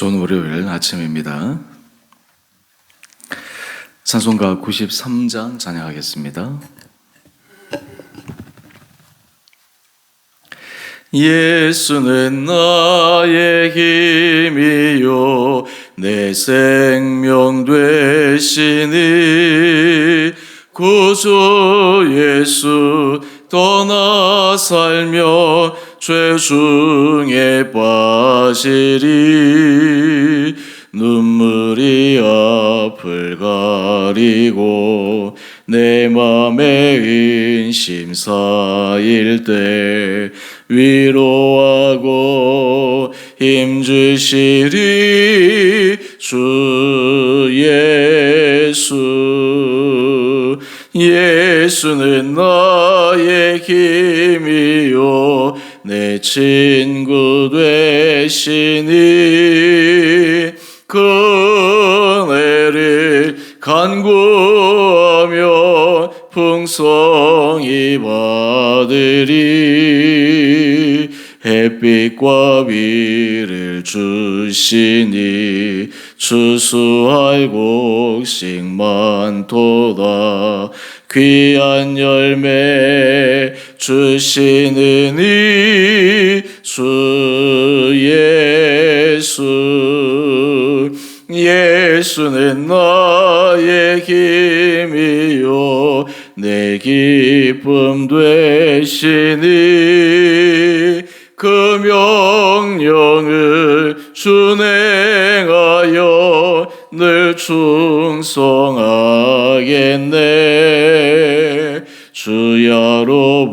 좋은 월요일 아침입니다. 찬송가 93장 찬양하겠습니다. 예수는 나의 힘이요 내 생명 되시니 구주 예수 떠나 살며 죄 중에 빠지리. 눈물이 앞을 가리고 내 맘에 근심 쌓일 때 위로하고 힘주시리. 주 예수. 예수는 나의 힘이요 내 친구 되시니 그네를 간구하며 풍성히 받으리. 햇빛과 비를 주시니 추수할 곡식 많도다 귀한 열매 주시느니 주 예수 예수는 나의 힘이요. 내 기쁨 되시니 그 명령을 준행하여 늘 충성하겠네. 주야로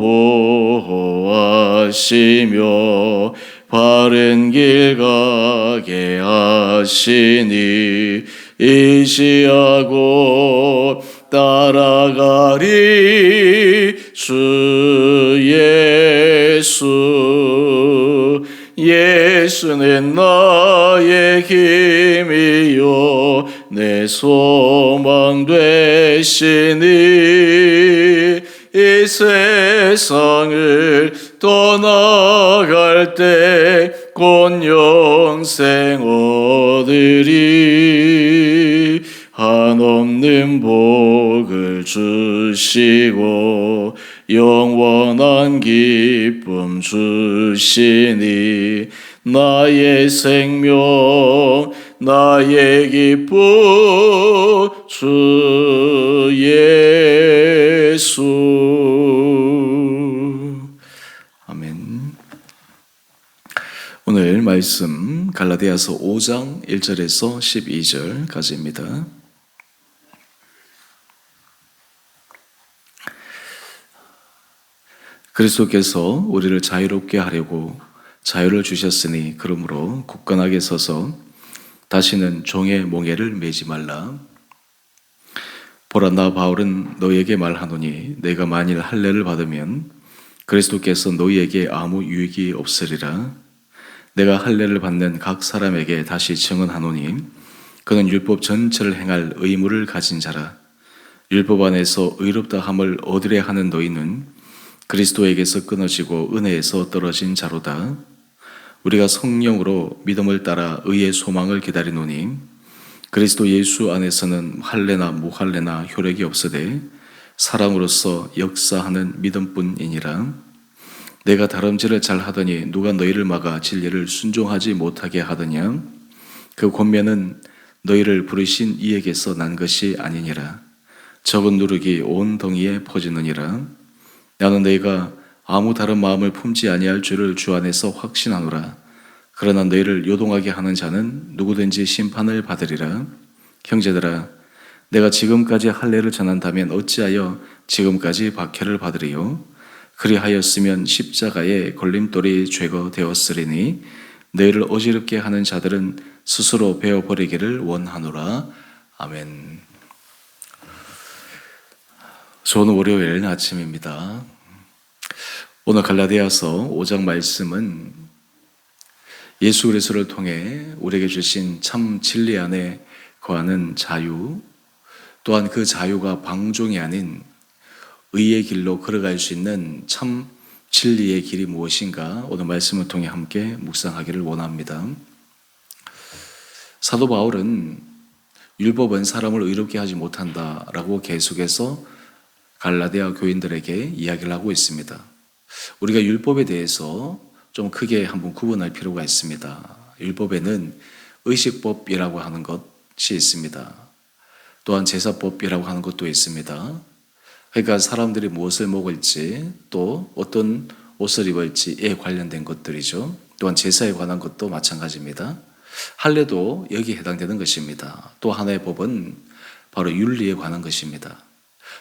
보호하시며 바른 길 가게 하시니 의지하고 따라가리 주 예수. 예수는 나의 힘이요 내 소망 되시니 이 세상을 떠나갈 때 곧 영생 얻으리. 한없는 복을 주시고 영원한 기쁨 주시니 나의 생명 나의 기쁨 주 예수 아멘 오늘 말씀 갈라디아서 5장 1절에서 12절까지입니다. 그리스도께서 우리를 자유롭게 하려고 자유를 주셨으니 그러므로 굳건하게 서서 다시는 종의 몽해를 매지 말라. 보라 나 바울은 너에게 말하노니 내가 만일 할례를 받으면 그리스도께서 너희에게 아무 유익이 없으리라. 내가 할례를 받는 각 사람에게 다시 증언하노니 그는 율법 전체를 행할 의무를 가진 자라. 율법 안에서 의롭다 함을 얻으려 하는 너희는 그리스도에게서 끊어지고 은혜에서 떨어진 자로다. 우리가 성령으로 믿음을 따라 의의 소망을 기다리노니 그리스도 예수 안에서는 할례나 무할례나 효력이 없으되 사랑으로서 역사하는 믿음뿐이니라. 내가 다름질을 잘 하더니 누가 너희를 막아 진리를 순종하지 못하게 하더냐? 그 권면은 너희를 부르신 이에게서 난 것이 아니니라. 적은 누룩이 온 덩이에 퍼지느니라. 나는 너희가 아무 다른 마음을 품지 아니할 줄을 주 안에서 확신하노라. 그러나 너희를 요동하게 하는 자는 누구든지 심판을 받으리라. 형제들아, 내가 지금까지 할례를 전한다면 어찌하여 지금까지 박해를 받으리요? 그리하였으면 십자가에 걸림돌이 죄거되었으리니 너희를 어지럽게 하는 자들은 스스로 베어버리기를 원하노라. 아멘. 좋은 월요일 아침입니다. 오늘 갈라디아서 5장 말씀은 예수 그리스도를 통해 우리에게 주신 참 진리 안에 거하는 자유, 또한 그 자유가 방종이 아닌 의의 길로 걸어갈 수 있는 참 진리의 길이 무엇인가 오늘 말씀을 통해 함께 묵상하기를 원합니다. 사도 바울은 율법은 사람을 의롭게 하지 못한다라고 계속해서 갈라디아 교인들에게 이야기를 하고 있습니다. 우리가 율법에 대해서 좀 크게 한번 구분할 필요가 있습니다. 율법에는 의식법이라고 하는 것이 있습니다. 또한 제사법이라고 하는 것도 있습니다. 그러니까 사람들이 무엇을 먹을지 또 어떤 옷을 입을지에 관련된 것들이죠. 또한 제사에 관한 것도 마찬가지입니다. 할례도 여기에 해당되는 것입니다. 또 하나의 법은 바로 윤리에 관한 것입니다.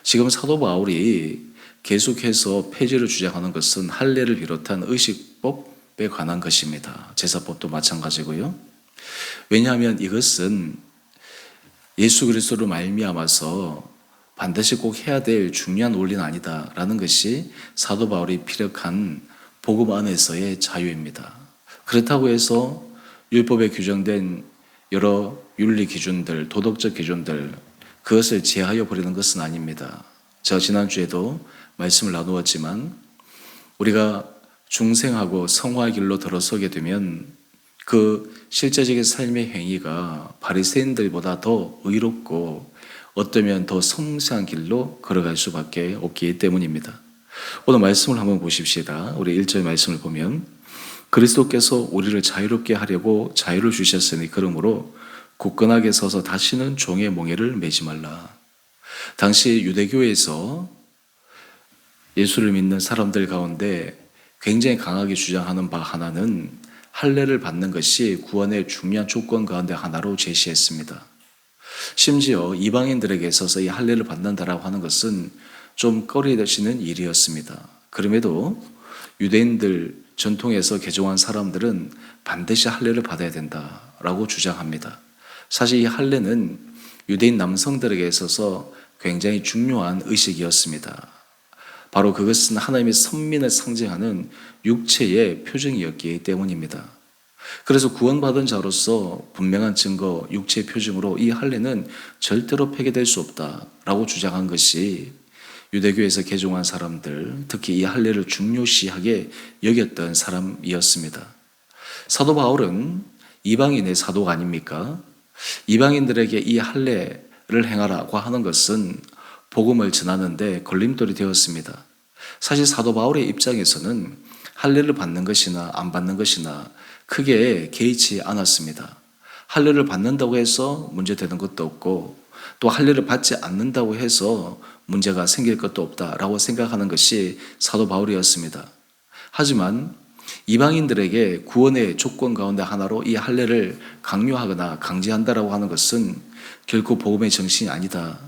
지금 사도 바울이 계속해서 폐지를 주장하는 것은 할례를 비롯한 의식법에 관한 것입니다. 제사법도 마찬가지고요. 왜냐하면 이것은 예수 그리스도로 말미암아서 반드시 꼭 해야 될 중요한 원리는 아니다라는 것이 사도 바울이 피력한 복음 안에서의 자유입니다. 그렇다고 해서 율법에 규정된 여러 윤리 기준들, 도덕적 기준들 그것을 제하여 버리는 것은 아닙니다. 제가 지난주에도 말씀을 나누었지만 우리가 중생하고 성화 길로 들어서게 되면 그 실제적인 삶의 행위가 바리새인들보다 더 의롭고 어쩌면 더 성스한 길로 걸어갈 수밖에 없기 때문입니다. 오늘 말씀을 한번 보십시다. 우리 1절 말씀을 보면 그리스도께서 우리를 자유롭게 하려고 자유를 주셨으니 그러므로 굳건하게 서서 다시는 종의 몽해를 매지 말라. 당시 유대교에서 예수를 믿는 사람들 가운데 굉장히 강하게 주장하는 바 하나는 할례를 받는 것이 구원의 중요한 조건 가운데 하나로 제시했습니다. 심지어 이방인들에게 있어서 이 할례를 받는다라고 하는 것은 좀 꺼리시는 일이었습니다. 그럼에도 유대인들 전통에서 개종한 사람들은 반드시 할례를 받아야 된다라고 주장합니다. 사실 이 할례는 유대인 남성들에게 있어서 굉장히 중요한 의식이었습니다. 바로 그것은 하나님의 선민을 상징하는 육체의 표징이었기 때문입니다. 그래서 구원받은 자로서 분명한 증거, 육체의 표징으로 이 할례는 절대로 폐기될 수 없다라고 주장한 것이 유대교에서 개종한 사람들, 특히 이 할례를 중요시하게 여겼던 사람이었습니다. 사도 바울은 이방인의 사도가 아닙니까? 이방인들에게 이 할례를 행하라고 하는 것은 복음을 전하는데 걸림돌이 되었습니다. 사실 사도 바울의 입장에서는 할례를 받는 것이나 안 받는 것이나 크게 개의치 않았습니다. 할례를 받는다고 해서 문제되는 것도 없고 또 할례를 받지 않는다고 해서 문제가 생길 것도 없다라고 생각하는 것이 사도 바울이었습니다. 하지만 이방인들에게 구원의 조건 가운데 하나로 이 할례를 강요하거나 강제한다라고 하는 것은 결코 복음의 정신이 아니다.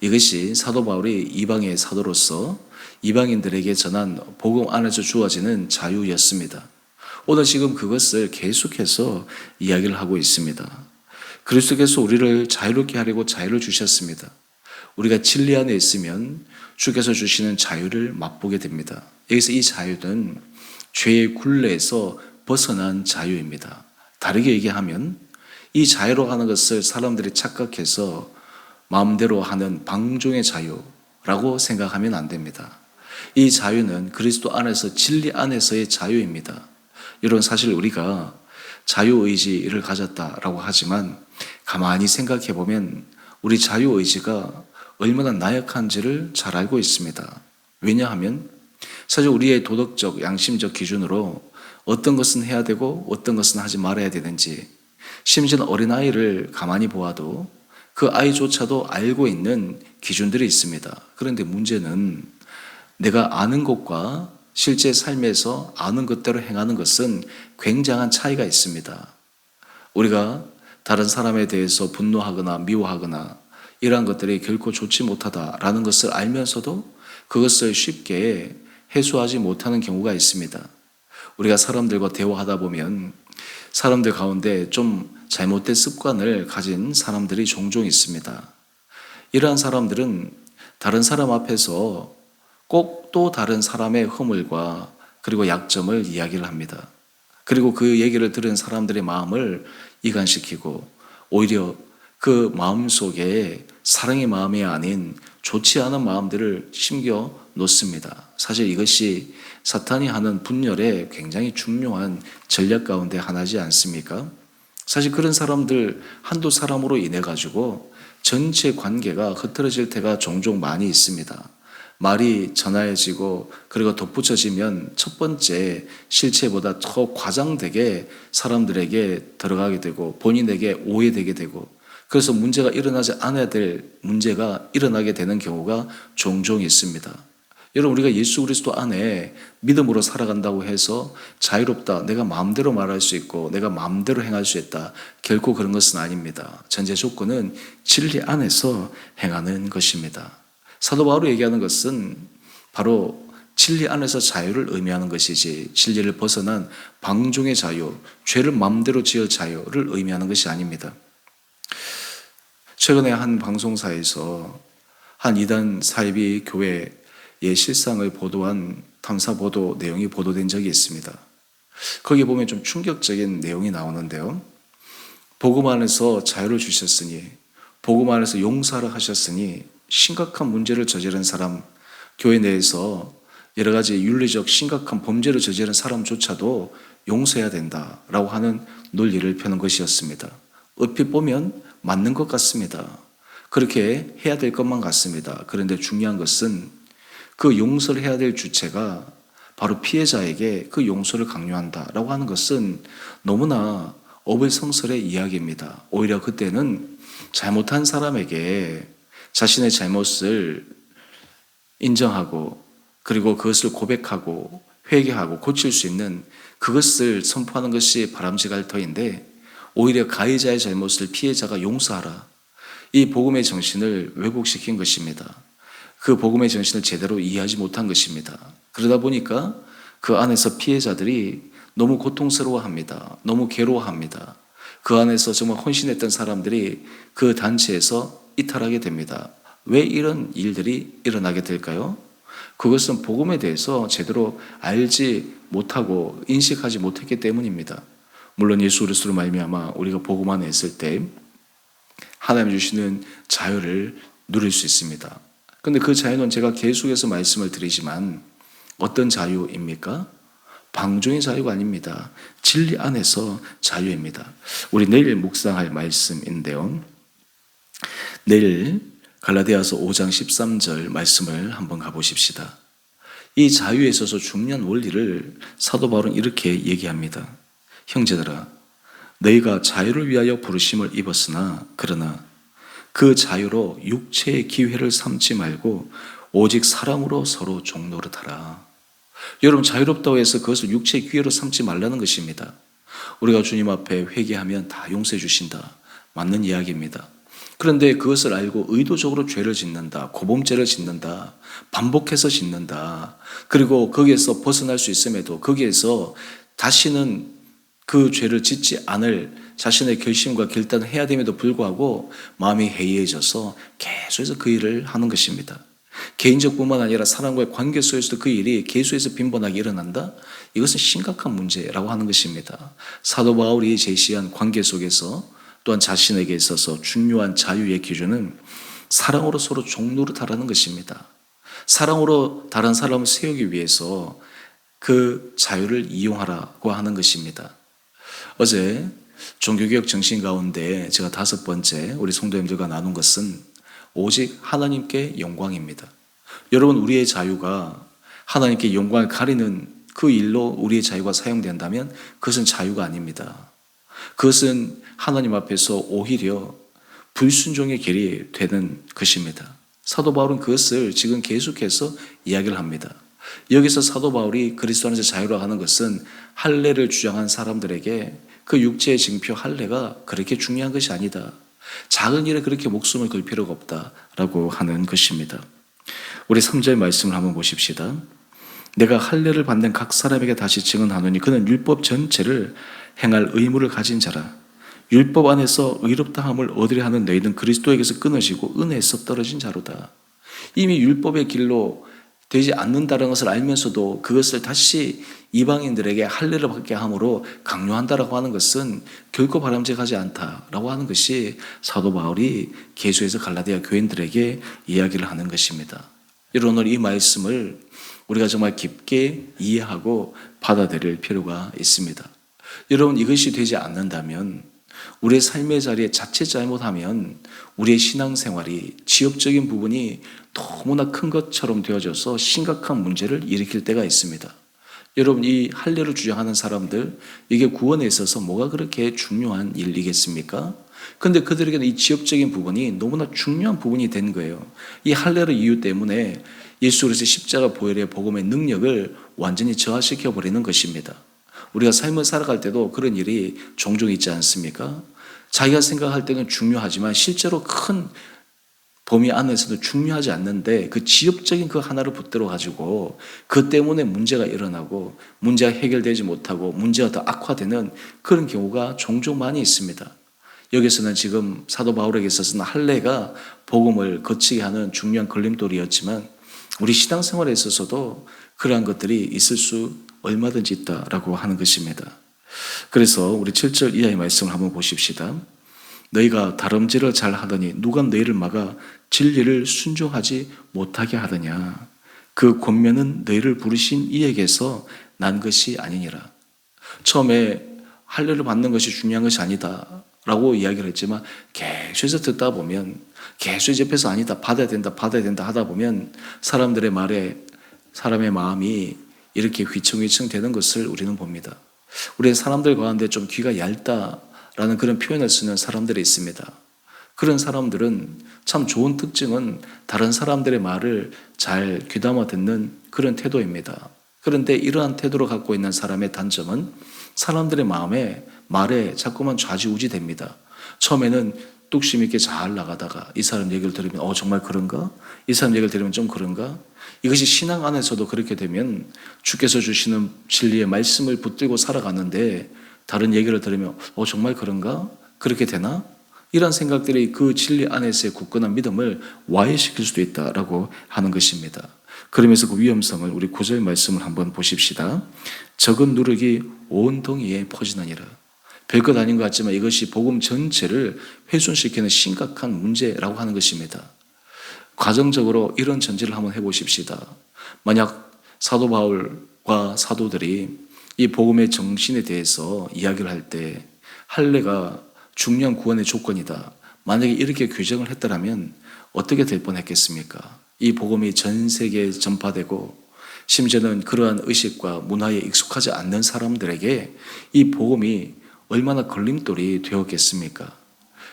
이것이 사도 바울이 이방의 사도로서 이방인들에게 전한 복음 안에서 주어지는 자유였습니다. 오늘 지금 그것을 계속해서 이야기를 하고 있습니다. 그리스도께서 우리를 자유롭게 하려고 자유를 주셨습니다. 우리가 진리 안에 있으면 주께서 주시는 자유를 맛보게 됩니다. 여기서 이 자유는 죄의 굴레에서 벗어난 자유입니다. 다르게 얘기하면 이 자유로 하는 것을 사람들이 착각해서 마음대로 하는 방종의 자유라고 생각하면 안 됩니다. 이 자유는 그리스도 안에서 진리 안에서의 자유입니다. 이런 사실 우리가 자유의지를 가졌다라고 하지만 가만히 생각해 보면 우리 자유의지가 얼마나 나약한지를 잘 알고 있습니다. 왜냐하면 사실 우리의 도덕적, 양심적 기준으로 어떤 것은 해야 되고 어떤 것은 하지 말아야 되는지 심지어 어린아이를 가만히 보아도 그 아이조차도 알고 있는 기준들이 있습니다. 그런데 문제는 내가 아는 것과 실제 삶에서 아는 것대로 행하는 것은 굉장한 차이가 있습니다. 우리가 다른 사람에 대해서 분노하거나 미워하거나 이러한 것들이 결코 좋지 못하다라는 것을 알면서도 그것을 쉽게 해소하지 못하는 경우가 있습니다. 우리가 사람들과 대화하다 보면 사람들 가운데 좀 잘못된 습관을 가진 사람들이 종종 있습니다. 이러한 사람들은 다른 사람 앞에서 꼭 또 다른 사람의 허물과 그리고 약점을 이야기를 합니다. 그리고 그 얘기를 들은 사람들의 마음을 이간시키고 오히려 그 마음 속에 사랑의 마음이 아닌 좋지 않은 마음들을 심겨 놓습니다. 사실 이것이 사탄이 하는 분열의 굉장히 중요한 전략 가운데 하나지 않습니까? 사실 그런 사람들 한두 사람으로 인해 가지고 전체 관계가 흐트러질 때가 종종 많이 있습니다. 말이 전화해지고 그리고 덧붙여지면 첫 번째 실체보다 더 과장되게 사람들에게 들어가게 되고 본인에게 오해되게 되고 그래서 문제가 일어나지 않아야 될 문제가 일어나게 되는 경우가 종종 있습니다. 여러분 우리가 예수 그리스도 안에 믿음으로 살아간다고 해서 자유롭다. 내가 마음대로 말할 수 있고 내가 마음대로 행할 수 있다. 결코 그런 것은 아닙니다. 전제 조건은 진리 안에서 행하는 것입니다. 사도 바울이 얘기하는 것은 바로 진리 안에서 자유를 의미하는 것이지 진리를 벗어난 방종의 자유, 죄를 마음대로 지을 자유를 의미하는 것이 아닙니다. 최근에 한 방송사에서 한 이단 사이비 교회 의 실상을 보도한 탐사 보도 내용이 보도된 적이 있습니다. 거기 보면 좀 충격적인 내용이 나오는데요. 복음 안에서 자유를 주셨으니, 복음 안에서 용서를 하셨으니, 심각한 문제를 저지른 사람, 교회 내에서 여러 가지 윤리적 심각한 범죄를 저지른 사람조차도 용서해야 된다라고 하는 논리를 펴는 것이었습니다. 얼핏 보면 맞는 것 같습니다. 그렇게 해야 될 것만 같습니다. 그런데 중요한 것은 그 용서를 해야 될 주체가 바로 피해자에게 그 용서를 강요한다라고 하는 것은 너무나 어불성설의 이야기입니다. 오히려 그때는 잘못한 사람에게 자신의 잘못을 인정하고 그리고 그것을 고백하고 회개하고 고칠 수 있는 그것을 선포하는 것이 바람직할 터인데 오히려 가해자의 잘못을 피해자가 용서하라. 이 복음의 정신을 왜곡시킨 것입니다. 그 복음의 정신을 제대로 이해하지 못한 것입니다. 그러다 보니까 그 안에서 피해자들이 너무 고통스러워합니다. 너무 괴로워합니다. 그 안에서 정말 헌신했던 사람들이 그 단체에서 이탈하게 됩니다. 왜 이런 일들이 일어나게 될까요? 그것은 복음에 대해서 제대로 알지 못하고 인식하지 못했기 때문입니다. 물론 예수 그리스도로 말미암아 우리가 복음 안에 있을 때 하나님 주시는 자유를 누릴 수 있습니다. 근데 그 자유는 제가 계속해서 말씀을 드리지만 어떤 자유입니까? 방종의 자유가 아닙니다. 진리 안에서 자유입니다. 우리 내일 묵상할 말씀인데요. 내일 갈라디아서 5장 13절 말씀을 한번 가보십시다. 이 자유에 있어서 중요한 원리를 사도 바울은 이렇게 얘기합니다. 형제들아, 너희가 자유를 위하여 부르심을 입었으나 그러나 그 자유로 육체의 기회를 삼지 말고 오직 사랑으로 서로 종노릇하라. 여러분 자유롭다고 해서 그것을 육체의 기회로 삼지 말라는 것입니다. 우리가 주님 앞에 회개하면 다 용서해 주신다. 맞는 이야기입니다. 그런데 그것을 알고 의도적으로 죄를 짓는다, 고범죄를 짓는다, 반복해서 짓는다, 그리고 거기에서 벗어날 수 있음에도 거기에서 다시는 그 죄를 짓지 않을 자신의 결심과 결단을 해야 됨에도 불구하고 마음이 해이해져서 계속해서 그 일을 하는 것입니다. 개인적뿐만 아니라 사람과의 관계 속에서도 그 일이 계속해서 빈번하게 일어난다? 이것은 심각한 문제라고 하는 것입니다. 사도 바울이 제시한 관계 속에서 또한 자신에게 있어서 중요한 자유의 기준은 사랑으로 서로 종로를 하라는 것입니다. 사랑으로 다른 사람을 세우기 위해서 그 자유를 이용하라고 하는 것입니다. 어제 종교개혁 정신 가운데 제가 다섯 번째 우리 성도님들과 나눈 것은 오직 하나님께 영광입니다. 여러분, 우리의 자유가 하나님께 영광을 가리는 그 일로 우리의 자유가 사용된다면 그것은 자유가 아닙니다. 그것은 하나님 앞에서 오히려 불순종의 길이 되는 것입니다. 사도 바울은 그것을 지금 계속해서 이야기를 합니다. 여기서 사도 바울이 그리스도 안에서 자유로 하는 것은 할례를 주장한 사람들에게 그 육체의 징표 할례가 그렇게 중요한 것이 아니다. 작은 일에 그렇게 목숨을 걸 필요가 없다라고 하는 것입니다. 우리 3절 말씀을 한번 보십시다. 내가 할례를 받는 각 사람에게 다시 증언하노니 그는 율법 전체를 행할 의무를 가진 자라. 율법 안에서 의롭다 함을 얻으려 하는 너희는 그리스도에게서 끊어지고 은혜에서 떨어진 자로다. 이미 율법의 길로 되지 않는다는 것을 알면서도 그것을 다시 이방인들에게 할례를 받게 함으로 강요한다라고 하는 것은 결코 바람직하지 않다라고 하는 것이 사도 바울이 계속해서 갈라디아 교인들에게 이야기를 하는 것입니다. 여러분 오늘 이 말씀을 우리가 정말 깊게 이해하고 받아들일 필요가 있습니다. 여러분 이것이 되지 않는다면 우리의 삶의 자리에 자칫 잘못하면 우리의 신앙생활이 지역적인 부분이 너무나 큰 것처럼 되어져서 심각한 문제를 일으킬 때가 있습니다. 여러분 이 할례를 주장하는 사람들 이게 구원에 있어서 뭐가 그렇게 중요한 일이겠습니까? 근데 그들에게는 이 지역적인 부분이 너무나 중요한 부분이 된 거예요. 이 할례의 이유 때문에 예수 그리스도의 십자가 보혈의 복음의 능력을 완전히 저하시켜 버리는 것입니다. 우리가 삶을 살아갈 때도 그런 일이 종종 있지 않습니까? 자기가 생각할 때는 중요하지만 실제로 큰 범위 안에서도 중요하지 않는데 그 지역적인 그 하나를 붙들어 가지고 그 때문에 문제가 일어나고 문제가 해결되지 못하고 문제가 더 악화되는 그런 경우가 종종 많이 있습니다. 여기서는 지금 사도 바울에게 있어서는 할례가 복음을 거치게 하는 중요한 걸림돌이었지만 우리 신앙생활에 있어서도 그러한 것들이 있을 수 얼마든지 있다라고 하는 것입니다. 그래서 우리 7절 이하의 말씀을 한번 보십시다. 너희가 다름질을 잘 하더니 누가 너희를 막아 진리를 순종하지 못하게 하더냐. 그 권면은 너희를 부르신 이에게서 난 것이 아니니라. 처음에 할례를 받는 것이 중요한 것이 아니다. 라고 이야기를 했지만 계속해서 듣다 보면 계속 옆에서 아니다 받아야 된다 받아야 된다 하다 보면 사람들의 말에 사람의 마음이 이렇게 휘청휘청 되는 것을 우리는 봅니다. 우리 사람들 가운데 좀 귀가 얇다라는 그런 표현을 쓰는 사람들이 있습니다. 그런 사람들은 참 좋은 특징은 다른 사람들의 말을 잘 귀담아 듣는 그런 태도입니다. 그런데 이러한 태도를 갖고 있는 사람의 단점은 사람들의 마음에 말에 자꾸만 좌지우지 됩니다. 처음에는 뚝심 있게 잘 나가다가 이 사람 얘기를 들으면 어 정말 그런가? 이 사람 얘기를 들으면 좀 그런가? 이것이 신앙 안에서도 그렇게 되면 주께서 주시는 진리의 말씀을 붙들고 살아가는데 다른 얘기를 들으면 어 정말 그런가? 그렇게 되나? 이런 생각들이 그 진리 안에서의 굳건한 믿음을 와해시킬 수도 있다라고 하는 것입니다. 그러면서 그 위험성을 우리 구절 말씀을 한번 보십시다. 적은 누룩이 온 동이에 퍼지느니라. 별것 아닌 것 같지만 이것이 복음 전체를 훼손시키는 심각한 문제라고 하는 것입니다. 과정적으로 이런 전제를 한번 해보십시다. 만약 사도 바울과 사도들이 이 복음의 정신에 대해서 이야기를 할 때 할례가 중요한 구원의 조건이다. 만약에 이렇게 규정을 했더라면 어떻게 될 뻔했겠습니까? 이 복음이 전 세계에 전파되고 심지어는 그러한 의식과 문화에 익숙하지 않는 사람들에게 이 복음이 얼마나 걸림돌이 되었겠습니까?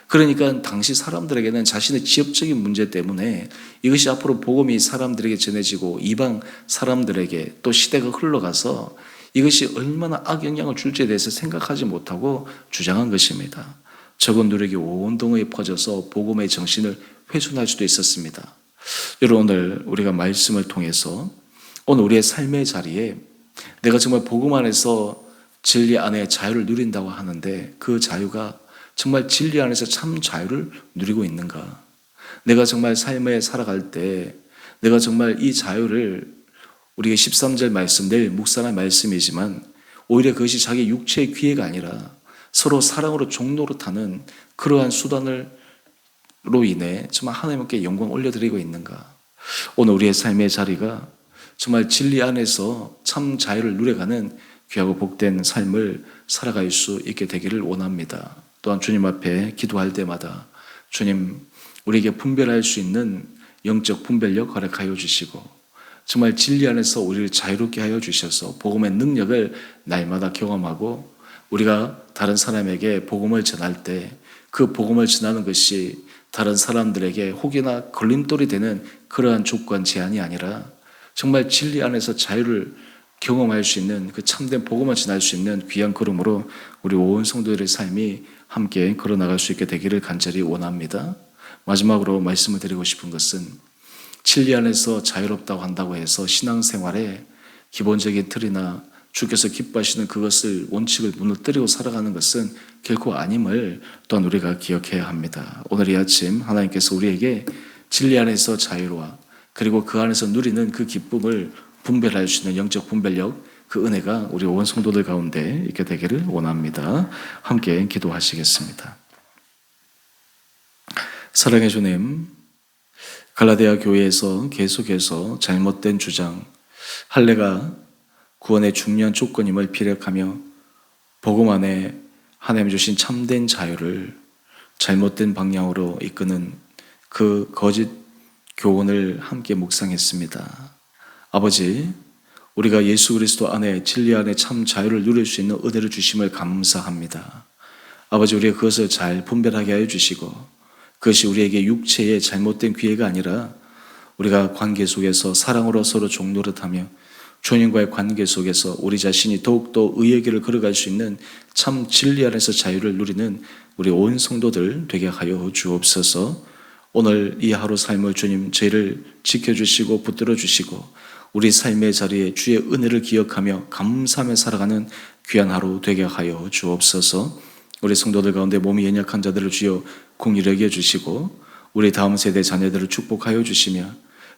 그러니까 당시 사람들에게는 자신의 지역적인 문제 때문에 이것이 앞으로 복음이 사람들에게 전해지고 이방 사람들에게 또 시대가 흘러가서 이것이 얼마나 악영향을 줄지에 대해서 생각하지 못하고 주장한 것입니다. 적은 누력이 온 동에 퍼져서 복음의 정신을 훼손할 수도 있었습니다. 여러분 오늘 우리가 말씀을 통해서 오늘 우리의 삶의 자리에 내가 정말 복음 안에서 진리 안에 자유를 누린다고 하는데 그 자유가 정말 진리 안에서 참 자유를 누리고 있는가? 내가 정말 삶에 살아갈 때 내가 정말 이 자유를 우리가 13절 말씀, 내일 묵상할 말씀이지만 오히려 그것이 자기 육체의 기회가 아니라 서로 사랑으로 종로로 타는 그러한 수단으로 인해 정말 하나님께 영광 올려드리고 있는가? 오늘 우리의 삶의 자리가 정말 진리 안에서 참 자유를 누려가는 귀하고 복된 삶을 살아갈 수 있게 되기를 원합니다. 또한 주님 앞에 기도할 때마다 주님 우리에게 분별할 수 있는 영적 분별력 허락하여 주시고 정말 진리 안에서 우리를 자유롭게 하여 주셔서 복음의 능력을 날마다 경험하고 우리가 다른 사람에게 복음을 전할 때 그 복음을 전하는 것이 다른 사람들에게 혹이나 걸림돌이 되는 그러한 조건 제한이 아니라 정말 진리 안에서 자유를 경험할 수 있는 그 참된 복음을 전할 수 있는 귀한 걸음으로 우리 온 성도들의 삶이 함께 걸어 나갈 수 있게 되기를 간절히 원합니다. 마지막으로 말씀을 드리고 싶은 것은 진리 안에서 자유롭다고 한다고 해서 신앙생활에 기본적인 틀이나 주께서 기뻐하시는 그것을 원칙을 무너뜨리고 살아가는 것은 결코 아님을 또한 우리가 기억해야 합니다. 오늘 이 아침 하나님께서 우리에게 진리 안에서 자유로워 그리고 그 안에서 누리는 그 기쁨을 분별할 수 있는 영적 분별력 그 은혜가 우리 온 성도들 가운데 있게 되기를 원합니다. 함께 기도하시겠습니다. 사랑해 주님, 갈라디아 교회에서 계속해서 잘못된 주장, 할례가 구원의 중요한 조건임을 피력하며 복음 안에 하나님 주신 참된 자유를 잘못된 방향으로 이끄는 그 거짓 교훈을 함께 묵상했습니다. 아버지, 우리가 예수 그리스도 안에 진리 안에 참 자유를 누릴 수 있는 은혜를 주심을 감사합니다. 아버지, 우리가 그것을 잘 분별하게 하여 주시고 그것이 우리에게 육체의 잘못된 기회가 아니라 우리가 관계 속에서 사랑으로 서로 종노릇하며 주님과의 관계 속에서 우리 자신이 더욱더 의의 길을 걸어갈 수 있는 참 진리 안에서 자유를 누리는 우리 온 성도들 되게 하여 주옵소서 오늘 이 하루 삶을 주님 저희를 지켜주시고 붙들어 주시고 우리 삶의 자리에 주의 은혜를 기억하며 감사하며 살아가는 귀한 하루 되게 하여 주옵소서. 우리 성도들 가운데 몸이 연약한 자들을 주여 공의를 여겨 주시고 우리 다음 세대 자녀들을 축복하여 주시며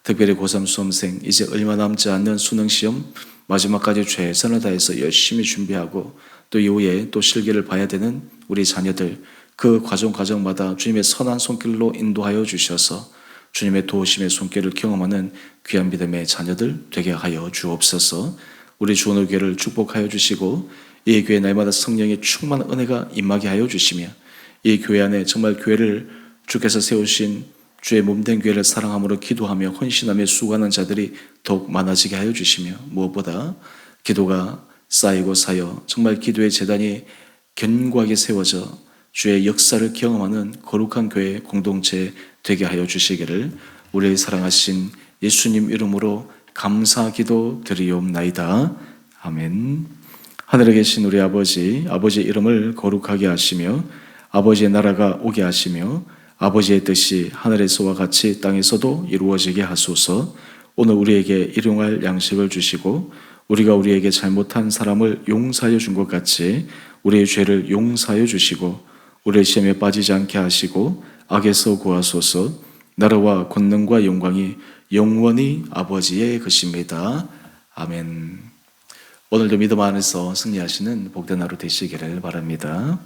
특별히 고3 수험생 이제 얼마 남지 않는 수능 시험 마지막까지 최선을 다해서 열심히 준비하고 또 이후에 또 실기를 봐야 되는 우리 자녀들 그 과정 과정마다 주님의 선한 손길로 인도하여 주셔서 주님의 도우심의 손길을 경험하는 귀한 믿음의 자녀들 되게 하여 주옵소서. 우리 주원의 교회를 축복하여 주시고 이 교회 날마다 성령의 충만한 은혜가 임하게 하여 주시며 이 교회 안에 정말 교회를 주께서 세우신 주의 몸된 교회를 사랑함으로 기도하며 헌신하며 수고하는 자들이 더욱 많아지게 하여 주시며 무엇보다 기도가 쌓이고 쌓여 정말 기도의 재단이 견고하게 세워져 주의 역사를 경험하는 거룩한 교회 공동체 되게 하여 주시기를 우리의 사랑하신 예수님 이름으로 감사 기도 드리옵나이다. 아멘. 하늘에 계신 우리 아버지, 아버지의 이름을 거룩하게 하시며 아버지의 나라가 오게 하시며 아버지의 뜻이 하늘에서와 같이 땅에서도 이루어지게 하소서. 오늘 우리에게 일용할 양식을 주시고 우리가 우리에게 잘못한 사람을 용서하여 준 것 같이 우리의 죄를 용서하여 주시고 우리의 시험에 빠지지 않게 하시고 악에서 구하소서. 나라와 권능과 영광이 영원히 아버지의 것입니다. 아멘. 오늘도 믿음 안에서 승리하시는 복된 하루 되시기를 바랍니다.